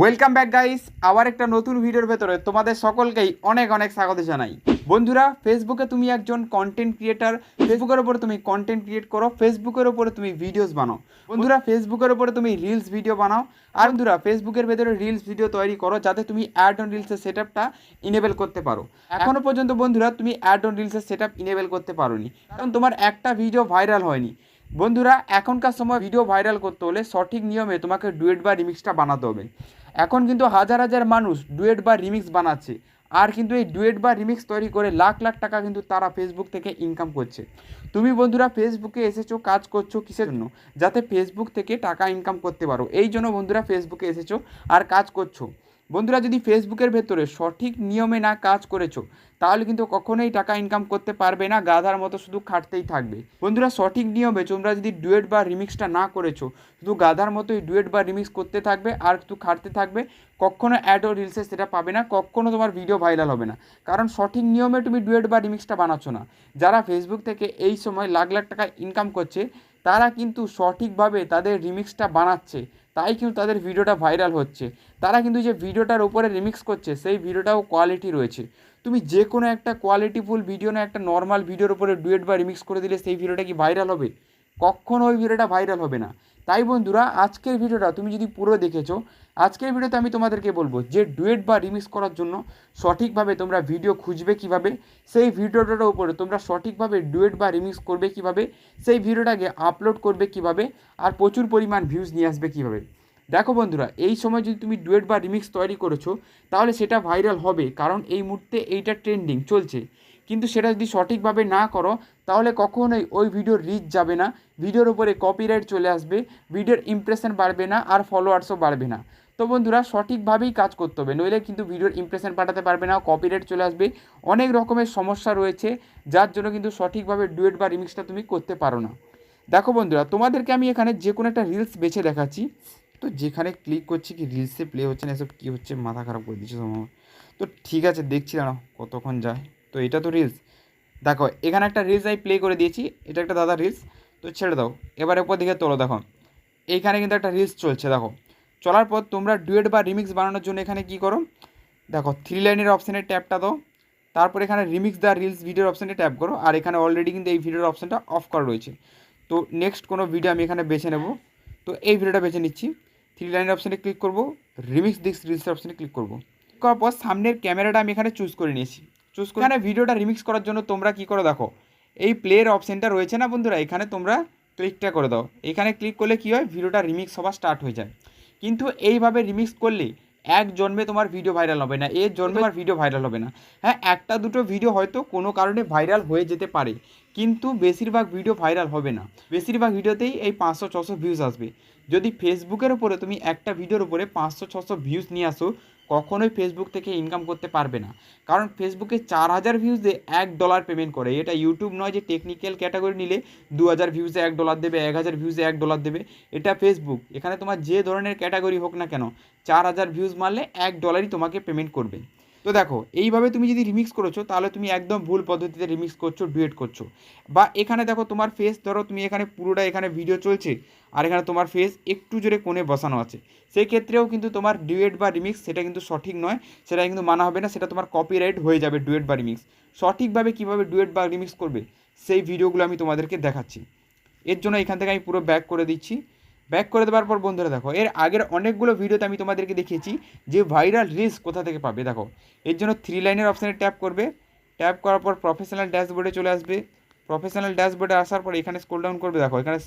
Welcome back guys আবার একটা নতুন ভিডিওর ভেতরে তোমাদের সকলকেই অনেক অনেক স্বাগত জানাই। বন্ধুরা ফেসবুকে তুমি একজন কন্টেন্ট ক্রিয়েটার ফেসবুকের ওপরে তুমি কন্টেন্ট ক্রিয়েট করো ফেসবুকের ওপরে তুমি ভিডিওস বানাও। বন্ধুরা ফেসবুকের ওপরে তুমি রিলস ভিডিও বানাও। আর বন্ধুরা ফেসবুকের ভেতরে রিলস ভিডিও তৈরি করো, যাতে তুমি অ্যাড অন রিলসের সেট আপটা ইনেবল করতে পারো। এখনও পর্যন্ত বন্ধুরা, তুমি অ্যাড অন রিলসের সেট আপ ইনেবল করতে পারোনি। কারণ তোমার একটা ভিডিও ভাইরাল হয়নি। বন্ধুরা, এখনকার সময় ভিডিও ভাইরাল করতে হলে সঠিক নিয়মে তোমাকে ডুয়েট বা রিমিক্সটা বানাতে হবে। এখন কিন্তু হাজার হাজার মানুষ ডুয়েট বা রিমিক্স বানাচ্ছে। আর কিন্তু এই ডুয়েট বা রিমিক্স তৈরি করে লাখ লাখ টাকা কিন্তু তারা ফেসবুক থেকে ইনকাম করছে। তুমি বন্ধুরা ফেসবুকে এসেছ, কাজ করছ কিসের জন্য? যাতে ফেসবুক থেকে টাকা ইনকাম করতে পারো। এই জন্য বন্ধুরা ফেসবুকে এসেছ আর কাজ করছ। বন্ধুরা যদি ফেসবুকের ভেতরে সঠিক নিয়মে না কাজ করেছ তাহলে কিন্তু কখনোই টাকা ইনকাম করতে পারবে না, গাধার মতো শুধু খাটতেই থাকবে। বন্ধুরা, সঠিক নিয়মে তোমরা যদি ডুয়েট বা রিমিক্সটা না করেছ, শুধু গাধার মতোই ডুয়েট বা রিমিক্স করতে থাকবে আর শুধু খাটতে থাকবে, কখনো অ্যাড ও রিলসে সেটা পাবে না, কখনো তোমার ভিডিও ভাইরাল হবে না। কারণ সঠিক নিয়মে তুমি ডুয়েট বা রিমিক্সটা বানাচ্ছ না। যারা ফেসবুক থেকে এই সময় লাখ লাখ টাকা ইনকাম করছে, তারা কিন্তু সঠিকভাবে তাদের রিমিক্সটা বানাচ্ছে, তাই কিন্তু তাদের ভিডিওটা ভাইরাল হচ্ছে। তারা কিন্তু যে ভিডিওটার উপরে রিমিক্স করছে, সেই ভিডিওটাও কোয়ালিটি রয়েছে। তুমি যে কোনো একটা কোয়ালিটিফুল ভিডিও না একটা নর্মাল ভিডিওর উপরে ডুয়েট বা রিমিক্স করে দিলে সেই ভিডিওটা কি ভাইরাল হবে? কখনো ওই ভিডিওটা ভাইরাল হবে না। তাই বন্ধুরা, আজকের ভিডিওটা তুমি যদি পুরো দেখেছ, আজকের ভিডিওতে আমি তোমাদেরকে বলব যে ডুয়েট বা রিমিক্স করার জন্য সঠিকভাবে তোমরা ভিডিও খুঁজবে কীভাবে, সেই ভিডিওটার উপরে তোমরা সঠিকভাবে ডুয়েট বা রিমিক্স করবে কীভাবে, সেই ভিডিওটাকে আপলোড করবে কীভাবে, আর প্রচুর পরিমাণ ভিউজ নিয়ে আসবে কীভাবে। দেখো বন্ধুরা, এই সময় যদি তুমি ডুয়েট বা রিমিক্স তৈরি করেছ, তাহলে সেটা ভাইরাল হবে, কারণ এই মুহূর্তে এইটা ট্রেন্ডিং, চলছে। কিন্তু সেটা যদি সঠিকভাবে না করো, তাহলে কখনোই ওই ভিডিওর রিচ যাবে না ভিডিওর উপরে কপিরাইট চলে আসবে ভিডিওর ইমপ্রেশন বাড়বে না, আর ফলোয়ার্সও বাড়বে না। তো বন্ধুরা, সঠিকভাবেই কাজ করতে হবে, নইলে কিন্তু ভিডিওর ইমপ্রেশন পাঠাতে পারবে না কপিরাইট চলে আসবে, অনেক রকমের সমস্যা রয়েছে, যার জন্য কিন্তু সঠিকভাবে ডুয়েট বা রিমিক্সটা তুমি করতে পারো না। দেখো বন্ধুরা, তোমাদেরকে আমি এখানে যে কোনো একটা রিলস বেছে দেখাচ্ছি। তো যেখানে ক্লিক করছি কি রিলসে প্লে হচ্ছে না, এসব কী হচ্ছে, মাথা খারাপ করে দিচ্ছে তোমার তো ঠিক আছে, দেখছি না কতক্ষণ যায়। তো এটা তো রিলস দেখো, এখানে একটা রিলস আমি প্লে করে দিয়েছি, এটা একটা দাদা রিলস তো ছেড়ে দাও, এবার উপর দিকে তোলো, দেখো। এইখানে কিন্তু একটা রিলস চলছে, দেখো। চলার পর তোমরা ডুয়েট বা রিমিক্স বানানোর জন্য এখানে কী করো? দেখো থ্রি লাইনের অপশানে ট্যাপটা দাও। তারপর এখানে রিমিক্স দ্য রিলস ভিডিওর অপশানে ট্যাপ করো। আর এখানে অলরেডি কিন্তু এই ভিডিওর অপশানটা অফ করা রয়েছে। তো নেক্সট কোনো ভিডিও আমি এখানে বেছে নেব। তো এই ভিডিওটা বেছে নিচ্ছি। থ্রি লাইনের অপশানে ক্লিক করব রিমিক্স দিস রিলসের অপশানে ক্লিক করব। করার পর সামনের ক্যামেরাটা আমি এখানে চুজ করে নিয়েছি। চুজ করে এখানে ভিডিওটা রিমিক্স করার জন্য তোমরা কী করো দেখো, এই প্লের অপশানটা রয়েছে না বন্ধুরা? এখানে তোমরা ক্লিকটা করে দাও। এখানে ক্লিক করলে কী হয়? ভিডিওটা রিমিক্স হওয়া স্টার্ট হয়ে যায়। কিন্তু এইভাবে রিমিক্স করলে এক জন্মে তোমার ভিডিও ভাইরাল হবে না এর জন্মে তোমার ভিডিও ভাইরাল হবে না। হ্যাঁ একটা দুটো ভিডিও হয়তো কোনো কারণে ভাইরাল হয়ে যেতে পারে, কিন্তু বেশিরভাগ ভিডিও ভাইরাল হবে না। বেশিরভাগ ভিডিওতেই এই পাঁচশো, ছশো ভিউজ আসবে। যদি ফেসবুকের উপরে তুমি একটা ভিডিওর উপরে পাঁচশো, ছশো ভিউজ নিয়ে আসো, কখনোই ফেসবুক থেকে ইনকাম করতে পারবে না। কারণ ফেসবুকে চার হাজার ভিউজে এক ডলার পেমেন্ট করে। এটা ইউটিউব নয় যে টেকনিক্যাল ক্যাটাগরি নিলে দু হাজার ভিউজে এক ডলার দেবে, এক হাজার ভিউজে এক ডলার দেবে। এটা ফেসবুক এখানে তোমার যে ধরনের ক্যাটাগরি হোক না কেন, চার হাজার ভিউজ মারলে এক ডলারই তোমাকে পেমেন্ট করবে। তো দেখো, এইভাবে তুমি যদি রিমিক্স করেছ, তাহলে তুমি একদম ভুল পদ্ধতিতে রিমিক্স করছ ডুয়েট করছ। বা এখানে দেখো তোমার ফেস ধরো, তুমি এখানে পুরোটা এখানে ভিডিও চলছে। আর এখানে তোমার ফেস একটু জোরে কোণে বসানো আছে। সেই ক্ষেত্রেও কিন্তু তোমার ডুয়েট বা রিমিক্স সেটা কিন্তু সঠিক নয়, সেটা কিন্তু মানা হবে না, সেটা তোমার কপিরাইট হয়ে যাবে ডুয়েট বা রিমিক্স সঠিকভাবে কীভাবে ডুয়েট বা রিমিক্স করবে, সেই ভিডিওগুলো আমি তোমাদেরকে দেখাচ্ছি। এর জন্য এখান থেকে আমি পুরো ব্যাক করে দিচ্ছি। ব্যাক করে দেওয়ার পর বন্ধুরা দেখো, এর আগের অনেকগুলো ভিডিওতে আমি তোমাদেরকে দেখিয়েছি যে ভাইরাল রিলস কোথা থেকে পাবে। দেখো, এর জন্য থ্রি লাইনের অপশানে ট্যাপ করবে। ট্যাপ করার পর প্রফেশনাল ড্যাশবোর্ডে চলে আসবে। প্রফেশনাল ড্যাশবোর্ডে আসার পর এখানে স্ক্রল ডাউন করবে, দেখো, এখানে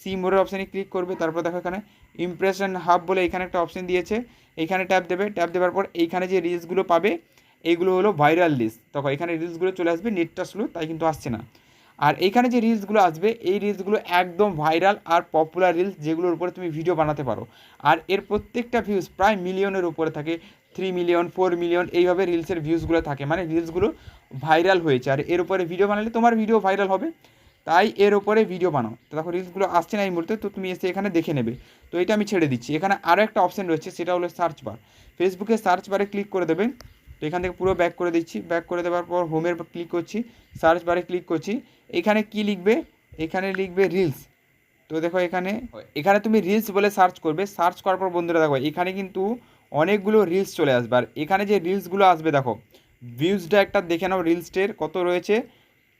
সি মোড়ের অপশানে ক্লিক করবে, তারপর দেখো এখানে ইমপ্রেশন হাব বলে এখানে একটা অপশান দিয়েছে এইখানে ট্যাপ দেবে ট্যাপ দেওয়ার পর এইখানে যে রিলসগুলো পাবে, এইগুলো হলো ভাইরাল রিলস তখন এখানে রিলসগুলো চলে আসবে নেটটা স্লো তাই কিন্তু আসছে না। আর এইখানে যে রিলসগুলো আসবে, এই রিলসগুলো একদম ভাইরাল আর পপুলার রিলস যেগুলোর উপরে তুমি ভিডিও বানাতে পারো। আর এর প্রত্যেকটা ভিউজ প্রায় মিলিয়নের উপরে থাকে থ্রি মিলিয়ন ফোর মিলিয়ন এইভাবে রিলসের ভিউজগুলো থাকে। মানে রিলসগুলো ভাইরাল হয়েছে। আর এর উপরে ভিডিও বানালে তোমার ভিডিও ভাইরাল হবে। তাই এর ওপরে ভিডিও বানাও। তো দেখো রিলসগুলো আসছে না এই মুহূর্তে, তো তুমি এসে এখানে দেখে নেবে। তো এটা আমি ছেড়ে দিচ্ছি। এখানে আরও একটা অপশান রয়েছে, সেটা হলো সার্চ বার ফেসবুকে সার্চ বারে ক্লিক করে দেবে তো এখান থেকে পুরো ব্যাক করে দিচ্ছি। ব্যাক করে দেওয়ার পর হোমের ক্লিক করছি। সার্চ বারে ক্লিক করছি। এখানে কি লিখবে? এখানে লিখবে রিলস তো দেখো, এখানে এখানে তুমি রিলস বলে সার্চ করবে। সার্চ করার পর বন্ধুরা দেখো, এখানে কিন্তু অনেকগুলো রিলস চলে আসবে। আর এখানে যে রিলসগুলো আসবে, দেখো ভিউজটা একটা দেখে নাও রিলসটের কত রয়েছে?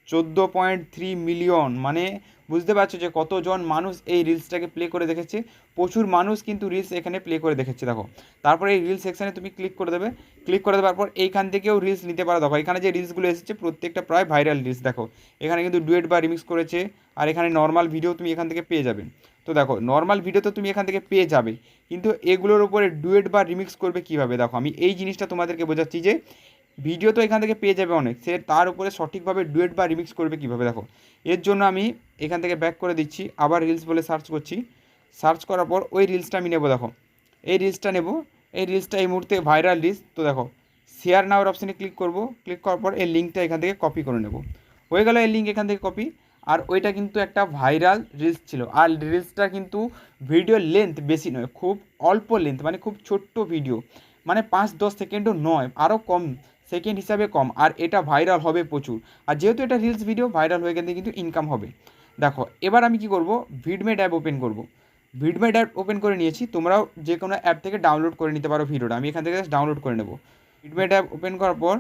চোদ্দ পয়েন্ট থ্রি মিলিয়ন। মানে বুঝতে পারছ যে কতজন মানুষ এই রিলসটাকে প্লে করে দেখেছে? প্রচুর মানুষ কিন্তু রিলস এখানে প্লে করে দেখেছে, দেখো। তারপরে এই রিলস সেকশানে তুমি ক্লিক করে দেবে। ক্লিক করে দেওয়ার পর এইখান থেকেও রিলস নিতে পারো। দেখো, এখানে যে রিলসগুলো এসেছে, প্রত্যেকটা প্রায় ভাইরাল রিলস, দেখো। এখানে কিন্তু ডুয়েট বা রিমিক্স করেছে, আর এখানে নর্মাল ভিডিও তুমি এখান থেকে পেয়ে যাবে। তো দেখো নর্মাল ভিডিও তো তুমি এখান থেকে পেয়ে যাবে কিন্তু এগুলোর উপরে ডুয়েট বা রিমিক্স করবে কীভাবে? দেখো, আমি এই জিনিসটা তোমাদেরকে বোঝাচ্ছি যে ভিডিও তো এখান থেকে পেয়ে যাবে অনেক। সে তার উপরে সঠিকভাবে ডুয়েট বা রিমিক্স করবে কীভাবে, দেখো। এর জন্য আমি এখান থেকে ব্যাক করে দিচ্ছি, আবার রিলস বলে সার্চ করছি। সার্চ করার পর ওই রিলসটা আমি নেব, দেখো। এই রিলসটা নেব, এই রিলসটা এই মুহূর্তে ভাইরাল রিলস তো দেখো। শেয়ার নাওয়ার অপশানে ক্লিক করব ক্লিক করার পর এই লিঙ্কটা এখান থেকে কপি করে নেব। হয়ে গেল এই লিঙ্ক এখান থেকে কপি আর ওইটা কিন্তু একটা ভাইরাল রিলস ছিল। আর রিলসটা কিন্তু ভিডিও লেন্থ বেশি নয়, খুব অল্প লেন্থ মানে খুব ছোট্ট ভিডিও মানে পাঁচ দশ সেকেন্ডও নয়, আরও কম সেকেন্ড হিসাবে কম, আর এটা ভাইরাল হবে প্রচুর। আর যেহেতু এটা রিলস ভিডিও ভাইরাল হয়ে গেলে কিন্তু ইনকাম হবে। দেখো, এবার আমি কি করব? ভিডমেড অ্যাপ ওপেন করব। ভিডমেড অ্যাপ ওপেন করে নিয়েছি, তোমরাও যে কোনো অ্যাপ থেকে ডাউনলোড করে নিতে পারো ভিডিওটা। আমি এখান থেকে ডাউনলোড করে নেব। ভিডমেড অ্যাপ ওপেন করার পর,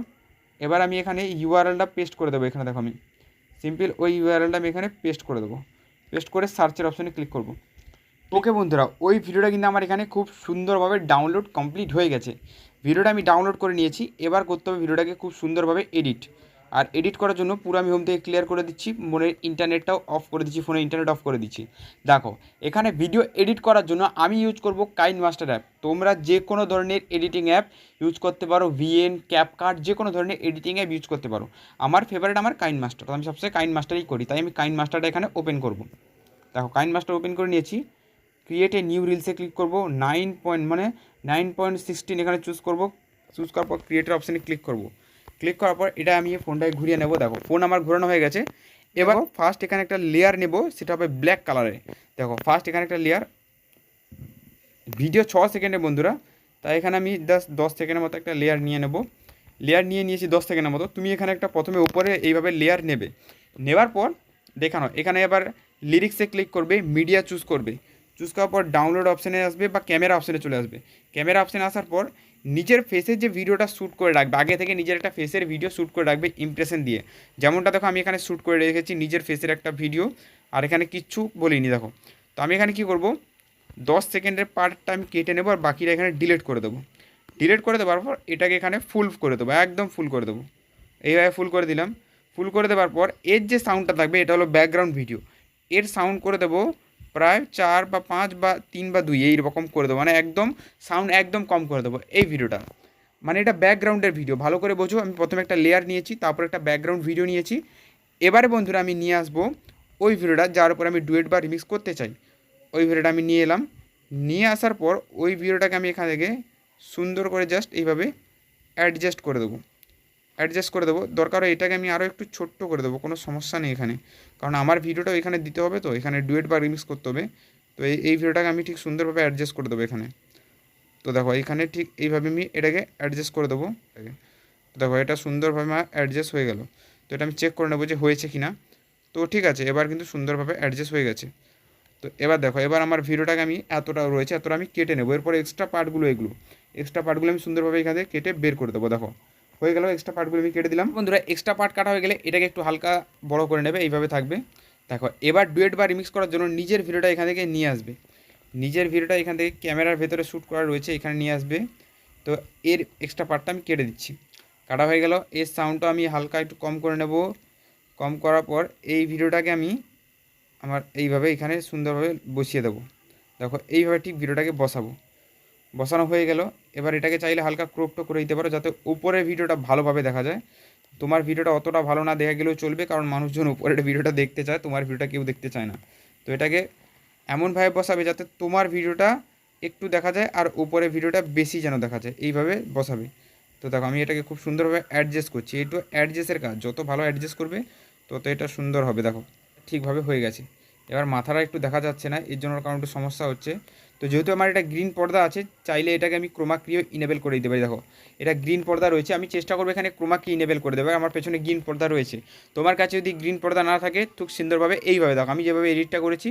এবার আমি এখানে ইউআরএলটা পেস্ট করে দেবো এখানে, দেখো আমি। সিম্পল ওই ইউআরএলটা আমি এখানে পেস্ট করে দেবো। পেস্ট করে সার্চের অপশানে ক্লিক করব। ওকে বন্ধুরা, ওই ভিডিওটা কিন্তু আমার এখানে খুব সুন্দরভাবে ডাউনলোড কমপ্লিট হয়ে গেছে। ভিডিওটা আমি ডাউনলোড করে নিয়েছি। এবার করতে হবে ভিডিওটাকে খুব সুন্দরভাবে এডিট আর এডিট করার জন্য পুরো আমি হোম থেকে ক্লিয়ার করে দিচ্ছি, মনের ইন্টারনেটটাও অফ করে দিচ্ছি ফোনে ইন্টারনেট অফ করে দিচ্ছি। দেখো, এখানে ভিডিও এডিট করার জন্য আমি ইউজ করব কাইন মাস্টার অ্যাপ তোমরা যে কোনো ধরনের এডিটিং অ্যাপ ইউজ করতে পারো ভিএন ক্যাপকার্ট যে কোনো ধরনের এডিটিং অ্যাপ ইউজ করতে পারো। আমার ফেভারিট আমার কাইন মাস্টার আমি সবসময় কাইন মাস্টারই করি, তাই আমি কাইন মাস্টারটা এখানে ওপেন করব। দেখো কাইন মাস্টার ওপেন করে নিয়েছি। ক্রিয়েট এ নিউ রিলসে ক্লিক করব নাইন পয়েন্ট মানে নাইন পয়েন্ট সিক্সটিন এখানে চুজ করব চুজ করার পর ক্রিয়েটার অপশানে ক্লিক করব। ক্লিক করার পর এটা আমি ফোনটাকে ঘুরিয়ে নেব দেখো ফোন আমার ঘোরানো হয়ে গেছে। এবার ফার্স্ট এখানে একটা লেয়ার নেব সেটা হবে ব্ল্যাক কালারে দেখো ফার্স্ট এখানে একটা লেয়ার ভিডিও ছ সেকেন্ডের বন্ধুরা তাই এখানে আমি দশ দশ সেকেন্ডের মতো একটা লেয়ার নিয়ে নেব। লেয়ার নিয়ে নিয়েছি দশ সেকেন্ডের মতো। তুমি এখানে একটা প্রথমে উপরে এইভাবে লেয়ার নেবে। নেবার পর দেখানো এখানে এবার লিরিক্সে ক্লিক করবে মিডিয়া চুজ করবে। চুজ করার পর ডাউনলোড অপশানে আসবে বা ক্যামেরা অপশানে চলে আসবে। ক্যামেরা অপশানে আসার পর নিজের ফেসের যে ভিডিওটা শ্যুট করে রাখবে, আগে থেকে নিজের একটা ফেসের ভিডিও শ্যুট করে রাখবে ইমপ্রেশন দিয়ে। যেমনটা দেখো, আমি এখানে শ্যুট করে রেখেছি নিজের ফেসের একটা ভিডিও আর এখানে কিচ্ছু বলিনি দেখো। তো আমি এখানে কি করব? দশ সেকেন্ডের পার্টটা আমি কেটে নেব আর বাকিটা এখানে ডিলিট করে দেবো। ডিলিট করে দেওয়ার পর এটাকে এখানে ফুল করে দেবো, একদম ফুল করে দেবো। এইভাবে ফুল করে দিলাম। ফুল করে দেওয়ার পর এর যে সাউন্ডটা থাকবে, এটা হলো ব্যাকগ্রাউন্ড ভিডিও এর সাউন্ড করে দেবো প্রায় চার বা পাঁচ বা তিন বা দুই, এইরকম করে দেবো। মানে একদম সাউন্ড একদম কম করে দেবো এই ভিডিওটা মানে এটা ব্যাকগ্রাউন্ডের ভিডিও ভালো করে বোঝো, আমি প্রথমে একটা লেয়ার নিয়েছি, তারপর একটা ব্যাকগ্রাউন্ড ভিডিও নিয়েছি। এবারে বন্ধুরা, আমি নিয়ে আসব ওই ভিডিওটা যার উপর আমি ডুয়েট বা রিমিক্স করতে চাই। ওই ভিডিওটা আমি নিয়ে এলাম। নিয়ে আসার পর ওই ভিডিওটাকে আমি এখান থেকে সুন্দর করে জাস্ট এইভাবে অ্যাডজাস্ট করে দেবো। অ্যাডজাস্ট করে দেবো। দরকার হয় এটাকে আমি আরও একটু ছোট্ট করে দেবো, কোনো সমস্যা নেই এখানে। কারণ আমার ভিডিওটাও এখানে দিতে হবে তো, এখানে ডুয়েট বা রিমিক্স করতে হবে। তো এই এই ভিডিওটাকে আমি ঠিক সুন্দরভাবে অ্যাডজাস্ট করে দেবো এখানে। তো দেখো, এখানে ঠিক এইভাবে আমি এটাকে অ্যাডজাস্ট করে দেবো। দেখো, এটা সুন্দরভাবে আমার অ্যাডজাস্ট হয়ে গেল। তো এটা আমি চেক করে নেব যে হয়েছে কি না তো ঠিক আছে, এবার কিন্তু সুন্দরভাবে অ্যাডজাস্ট হয়ে গেছে। তো এবার দেখো, এবার আমার ভিডিওটাকে আমি এতটা রয়েছে, এতটা আমি কেটে নেব। এরপরে এক্সট্রা পার্টগুলো এগুলো। এক্সট্রা পার্টগুলো আমি সুন্দরভাবে এখান কেটে বের করে দেবো, দেখো। হয়ে গেল এক্সট্রা পার্টগুলো আমি কেটে দিলাম। বন্ধুরা এক্সট্রা পার্ট কাটা হয়ে গেলে এটাকে একটু হালকা বড় করে নেবে, এইভাবে থাকবে। দেখো, এবার ডুয়েট বা রিমিক্স করার জন্য নিজের ভিডিওটা এখান থেকে নিয়ে আসবে। নিজের ভিডিওটা এখান থেকে ক্যামেরার ভেতরে শ্যুট করা রয়েছে, এখানে নিয়ে আসবে। তো এর এক্সট্রা পার্টটা আমি কেটে দিচ্ছি। কাটা হয়ে গেল, এর সাউন্ডটা আমি হালকা একটু কম করে নেব। কম করার পর এই ভিডিওটাকে আমি আমার এইভাবে এখানে সুন্দরভাবে বসিয়ে দেবো। দেখো, এইভাবে ঠিক ভিডিওটাকে বসাবো। বসানো হয়ে গেল এবার এটাকে চাইলে হালকা ক্রোপটো করে দিতে পারো যাতে উপরের ভিডিওটা ভালোভাবে দেখা যায়। তোমার ভিডিওটা অতটা ভালো না দেখা গেলেও চলবে কারণ মানুষজন উপরের ভিডিওটা দেখতে চায়, তোমার ভিডিওটা কেউ দেখতে চায় না। তো এটাকে এমনভাবে বসাবে যাতে তোমার ভিডিওটা একটু দেখা যায় আর উপরে ভিডিওটা বেশি যেন দেখা যায়, এইভাবে বসাবে। তো দেখো, আমি এটাকে খুব সুন্দরভাবে অ্যাডজাস্ট করছি। একটু অ্যাডজাস্টের কাজ, যত ভালো অ্যাডজাস্ট করবে, তত এটা সুন্দর হবে, দেখো। ঠিকভাবে হয়ে গেছে। এবার মাথাটা একটু দেখা যাচ্ছে না, এর জন্য কারণ একটু সমস্যা হচ্ছে। তো যেহেতু আমার এটা গ্রিন পর্দা আছে, চাইলে এটাকে আমি ক্রোমা ক্রিও ইনেবল করে দিতে পারি। দেখো, এটা গ্রিন পর্দা রয়েছে, আমি চেষ্টা করব এখানে ক্রোমা কি ইনেবল করে দেবো আমার পেছনে গ্রিন পর্দা রয়েছে। তোমার কাছে যদি গ্রিন পর্দা না থাকে, খুব সুন্দরভাবে এইভাবে দেখো, আমি যেভাবে এডিটটা করেছি,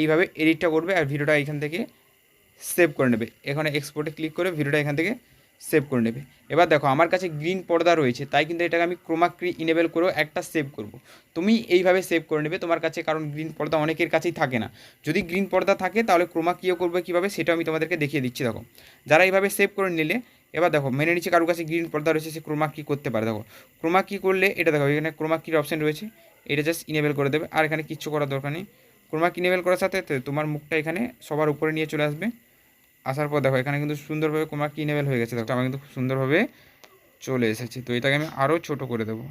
এইভাবে এডিটটা করবে আর ভিডিওটা এখান থেকে সেভ করে নেবে। এখানে এক্সপোর্টে ক্লিক করে ভিডিওটা এখান থেকে সেভ করে নেবে। এবার দেখো, আমার কাছে গ্রিন পর্দা রয়েছে, তাই কিন্তু এটাকে আমি ক্রোমাক্রি ইনেবেল করেও একটা সেভ করব। তুমি এইভাবে সেভ করে নেবে তোমার কাছে, কারণ গ্রিন পর্দা অনেকের কাছেই থাকে না। যদি গ্রিন পর্দা থাকে, তাহলে ক্রোমা কিও করবে কীভাবে, সেটাও আমি তোমাদেরকে দেখিয়ে দিচ্ছি, দেখো। যারা এইভাবে সেভ করে নিলে, এবার দেখো, মেনে নিচ্ছে কারোর কাছে গ্রিন পর্দা রয়েছে, সে ক্রোমা কি করতে পারে। দেখো ক্রোমা কি করলে, এটা দেখো, এখানে ক্রোমা কির অপশন রয়েছে, এটা জাস্ট ইনেবেল করে দেবে। আর এখানে কিচ্ছু করার দরকার নেই। ক্রোমা ইনেবল করার সাথে তোমার মুখটা এখানে সবার উপরে নিয়ে চলে আসবে। আসার পর দেখো, এখানে কিন্তু সুন্দরভাবে ক্রোমা কি ইনেবল হয়ে গেছে দেখো আমার কিন্তু সুন্দরভাবে চলে এসেছে। তো এটাকে আমি আরও ছোট করে দেবো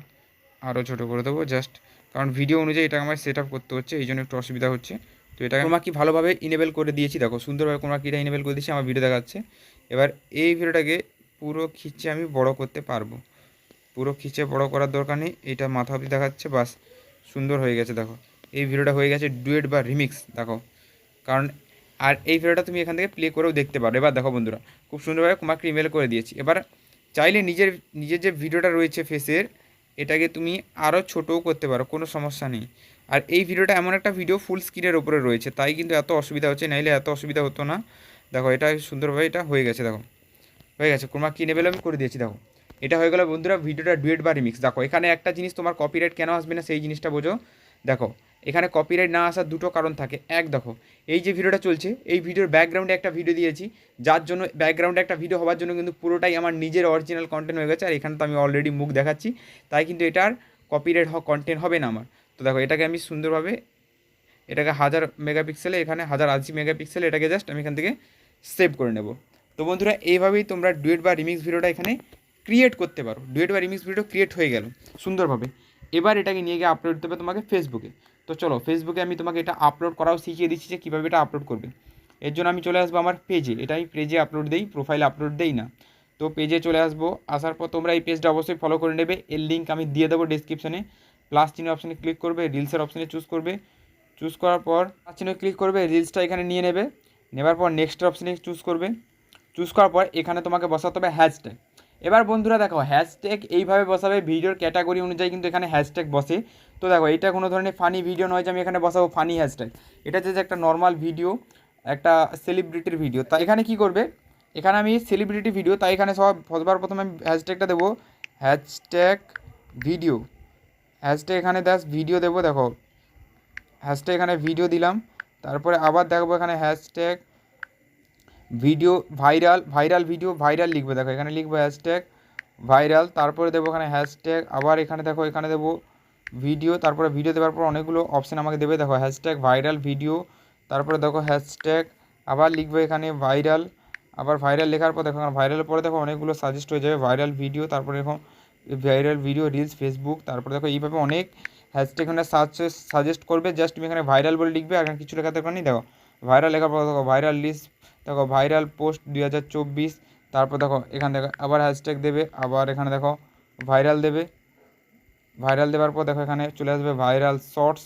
আরও ছোট করে দেবো জাস্ট কারণ ভিডিও অনুযায়ী এটা আমার সেট করতে হচ্ছে, এই জন্য একটু অসুবিধা হচ্ছে। তো এটা ক্রোমা কি ভালোভাবে ইনেবল করে দিয়েছি, দেখো, সুন্দরভাবে ক্রোমা কিটা ইনেবল করে দিয়েছি, আমার ভিডিও দেখাচ্ছে। এবার এই ভিডিওটাকে পুরো খিচে আমি বড় করতে পারব। পুরো খিচে বড় করার দরকার নেই, এটা মাথা অবধি দেখাচ্ছে, বাস সুন্দর হয়ে গেছে, দেখো। এই ভিডিওটা হয়ে গেছে ডুয়েট বা রিমিক্স, দেখো। কারণ আর এই ভিডিওটা তুমি এখান থেকে প্লে করেও দেখতে পারো। এবার দেখো বন্ধুরা, খুব সুন্দরভাবে তোমাকে ইমেল করে দিয়েছি। এবার চাইলে নিজের নিজের যে ভিডিওটা রয়েছে ফেসের এটাকে তুমি আরও ছোটও করতে পারো, কোনো সমস্যা নেই। আর এই ভিডিওটা এমন একটা ভিডিও ফুল স্ক্রিনের ওপরে রয়েছে, তাই কিন্তু এত অসুবিধা হচ্ছে, নাইলে এত অসুবিধা হতো না। দেখো, এটা সুন্দরভাবে এটা হয়ে গেছে, দেখো। হয়ে গেছে ক্রোমা কি নেবেল আমি করে দিয়েছি, দেখো। এটা হয়ে গেল বন্ধুরা ভিডিওটা ডুয়েট বা রিমিক্স দেখো, এখানে একটা জিনিস তোমার কপিরাইট কেন আসবে না, সেই জিনিসটা বোঝো। দেখো এখানে কপিরাইট না আসার দুটো কারণ থাকে। এক, দেখো, এই যে ভিডিওটা চলছে, এই ভিডিওর ব্যাকগ্রাউন্ডে একটা ভিডিও দিয়েছি, যার জন্য ব্যাকগ্রাউন্ডে একটা ভিডিও হওয়ার জন্য কিন্তু পুরোটাই আমার নিজের অরিজিনাল কন্টেন্ট হয়ে গেছে, আর এখানে তো আমি অলরেডি মুখ দেখাচ্ছি, তাই কিন্তু এটার কপিরাইট কন্টেন্ট হবে না আমার। তো দেখো, এটাকে আমি সুন্দরভাবে, এটাকে হাজার মেগাপিক্সেলে এখানে হাজার আশি মেগাপিক্সেলে এটাকে জাস্ট আমি এখান থেকে সেভ করে নেব। তো বন্ধুরা, এইভাবেই তোমরা ডুয়েট বা রিমিক্স ভিডিওটা এখানে ক্রিয়েট করতে পারো। ডুয়েট বা রিমিক্স ভিডিও ক্রিয়েট হয়ে গেল, সুন্দরভাবে। এবার এটাকে নিয়ে গিয়ে আপলোড দিতে হবে তোমাকে ফেসবুকে তো চলো ফেসবুকে আমি তোমাকে এটা আপলোড করাও শিখিয়ে দিচ্ছি যে কীভাবে এটা আপলোড করবে। এর জন্য আমি চলে আসব আমার পেজে এটা আমি পেজে আপলোড দিই প্রোফাইল আপলোড দেই না। তো পেজে চলে আসব, আসার পর তোমরা এই পেজটা অবশ্যই ফলো করে নেবে। এর লিঙ্ক আমি দিয়ে দেবো ডিসক্রিপশনে প্লাস চিহ্ন অপশানে ক্লিক করবে রিলসের অপশানে চুজ করবে। চুজ করার পর প্লাস চিহ্নে ক্লিক করবে রিলসটা এখানে নিয়ে নেবে। নেবার পর নেক্সট অপশানে চুজ করবে। চুজ করার পর এখানে তোমাকে বসাতে হবে হ্যাশট্যাগ এবার বন্ধুরা দেখো হ্যাশট্যাগ এইভাবে বসাবে ভিডিওর ক্যাটাগরি অনুযায়ী কিন্তু এখানে হ্যাশট্যাগ বসে। তো দেখো এটা কোনো ধরনের ফানি ভিডিও নয় যে আমি এখানে বসাবো ফানি হ্যাশট্যাগ এটা যে একটা নর্মাল ভিডিও একটা সেলিব্রিটির ভিডিও তা এখানে কি করবে? এখানে আমি সেলিব্রিটি ভিডিও তাই এখানে সব, সবার প্রথমে আমি হ্যাশট্যাগটা দেবো। হ্যাশট্যাগ ভিডিও হ্যাশট্যাগ এখানে দাস ভিডিও দেবো, দেখো। হ্যাশট্যাগ এখানে ভিডিও দিলাম। তারপরে আবার দেখব এখানে hashtag video viral viral video viral লিখবে। দেখো, এখানে লিখব হ্যাশট্যাগ ভাইরাল তারপরে দেবো এখানে হ্যাশট্যাগ আবার এখানে দেখো, এখানে দেবো ভিডিও তারপরে ভিডিও দেওয়ার পর অনেকগুলো অপশান আমাকে দেবে। দেখো হ্যাশট্যাগ ভাইরাল ভিডিও তারপরে দেখো হ্যাশট্যাগ আবার লিখবে এখানে ভাইরাল আবার ভাইরাল লেখার পর দেখো ভাইরাল পরে দেখো অনেকগুলো সাজেস্ট হয়ে যাবে ভাইরাল ভিডিও তারপরে দেখো ভাইরাল ভিডিও রিলস ফেসবুক তারপরে দেখো এইভাবে অনেক হ্যাশট্যাগ এখানে সাজেস্ট করবে। জাস্ট তুমি এখানে ভাইরাল বলে লিখবে এখানে কিছু লেখা দরকার নেই। দেখো ভাইরাল লেখার পর দেখো ভাইরাল লিস্ট দেখো ভাইরাল পোস্ট দুই হাজার চব্বিশ, তারপর দেখো, এখানে দেখো আবার হ্যাশট্যাগ দেবে, আবার এখানে দেখো ভাইরাল দেবে। ভাইরাল দেওয়ার পর দেখো এখানে চলে আসবে ভাইরাল শর্টস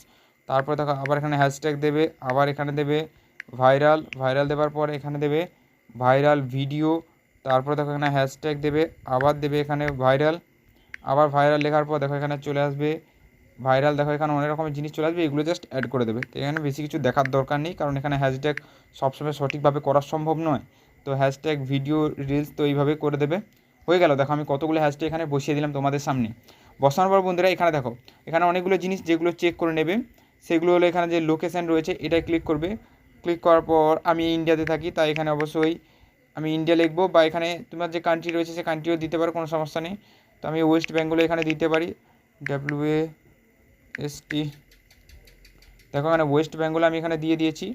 তারপর দেখো আবার এখানে হ্যাশট্যাগ দেবে, আবার এখানে দেবে ভাইরাল ভাইরাল দেওয়ার পর এখানে দেবে ভাইরাল ভিডিও তারপর দেখো এখানে হ্যাশট্যাগ দেবে, আবার দেবে এখানে ভাইরাল আবার ভাইরাল লেখার পর দেখো এখানে চলে আসবে ভাইরাল দেখো এখানে অনেক রকমের জিনিস চলে আসবে, এগুলো জাস্ট অ্যাড করে দেবে। তো এখানে বেশি কিছু দেখার দরকার নেই, কারণ এখানে হ্যাশট্যাগ সবসময় সঠিকভাবে করা সম্ভব নয়। তো হ্যাশট্যাগ ভিডিও রিলস তো এইভাবে করে দেবে। হয়ে গেল, দেখো আমি কতগুলো হ্যাশট্যাগ এখানে বসিয়ে দিলাম তোমাদের সামনে। বসানোর পর বন্ধুরা, এখানে দেখো, এখানে অনেকগুলো জিনিস যেগুলো চেক করে নেবে। সেগুলো হলো এখানে যে লোকেশান রয়েছে এটাই ক্লিক করবে। ক্লিক করার পর আমি ইন্ডিয়াতে থাকি, তাই এখানে অবশ্যই আমি ইন্ডিয়া লিখব বা এখানে তোমার যে কান্ট্রি রয়েছে, সে কান্ট্রিও দিতে পারো, কোনো সমস্যা নেই। তো আমি ওয়েস্ট বেঙ্গলে এখানে দিতে পারি। ডাব্লিউ এ এস টি দেখো, এখানে ওয়েস্ট বেঙ্গল আমি এখানে দিয়ে দিয়েছি।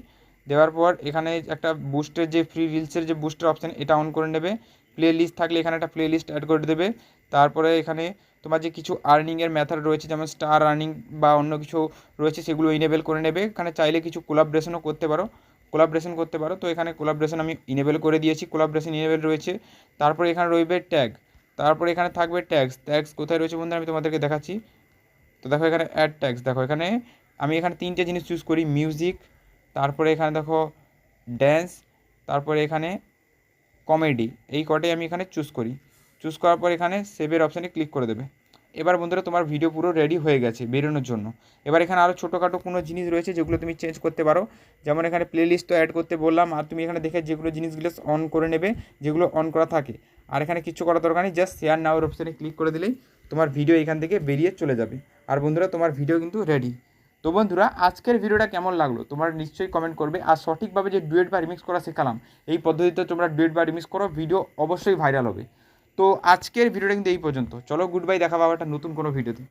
দেওয়ার পর এখানে একটা বুস্টের যে ফ্রি রিলসের যে বুস্টার অপশান এটা অন করে নেবে। প্লে লিস্ট থাকলে এখানে একটা প্লে লিস্ট অ্যাড করে দেবে। তারপরে এখানে তোমার যে কিছু আর্নিংয়ের মেথড রয়েছে, যেমন স্টার আর্নিং বা অন্য কিছু রয়েছে, সেগুলো ইনেবেল করে নেবে। এখানে চাইলে কিছু কোলাবরেশনও করতে পারো। কোলাবরেশন করতে পারো। তো এখানে কোলাবরেশন আমি ইনেবেল করে দিয়েছি। কোলাবরেশন ইনেবেল রয়েছে। তারপরে এখানে রইবে ট্যাগ তারপরে এখানে থাকবে ট্যাক্স ট্যাক্স কোথায় রয়েছে বন্ধু আমি তোমাদেরকে দেখাচ্ছি। তো দেখো এখানে অ্যাড ট্যাক্স দেখো এখানে আমি এখানে তিনটে জিনিস চুজ করি। মিউজিক তারপরে এখানে দেখো ড্যান্স তারপরে এখানে কমেডি এই কটাই আমি এখানে চুজ করি। চুজ করার পর এখানে সেভের অপশানে ক্লিক করে দেবে। এবার বন্ধুরা, তোমার ভিডিও পুরো রেডি হয়ে গেছে বেরোনোর জন্য। এবার এখানে আরও ছোটোখাটো কোনো জিনিস রয়েছে যেগুলো তুমি চেঞ্জ করতে পারো। যেমন এখানে প্লেলিস্ট তো অ্যাড করতে বললাম, আর তুমি এখানে দেখে যেগুলো জিনিসগুলো অন করে নেবে, যেগুলো অন করা থাকে। আর এখানে কিছু করার দরকার নেই জাস্ট শেয়ার নাওয়ার অপশানে ক্লিক করে দিলেই তোমার ভিডিও এখান থেকে বেরিয়ে চলে যাবে। আর বন্ধুরা, তোমার ভিডিও কিন্তু রেডি তো বন্ধুরা, আজকের ভিডিওটা কেমন লাগল? তোমরা নিশ্চয়ই কমেন্ট করবে। আর সঠিকভাবে যে ডুয়েট বা রিমিক্স করা শেখালাম, এই পদ্ধতিতে তোমরা ডুয়েট বা রিমিক্স করো ভিডিও অবশ্যই ভাইরাল হবে। তো আজকের ভিডিওটা কিন্তু এই পর্যন্ত। চলো গুড বাই দেখা পাবো একটা নতুন কোনো ভিডিওতে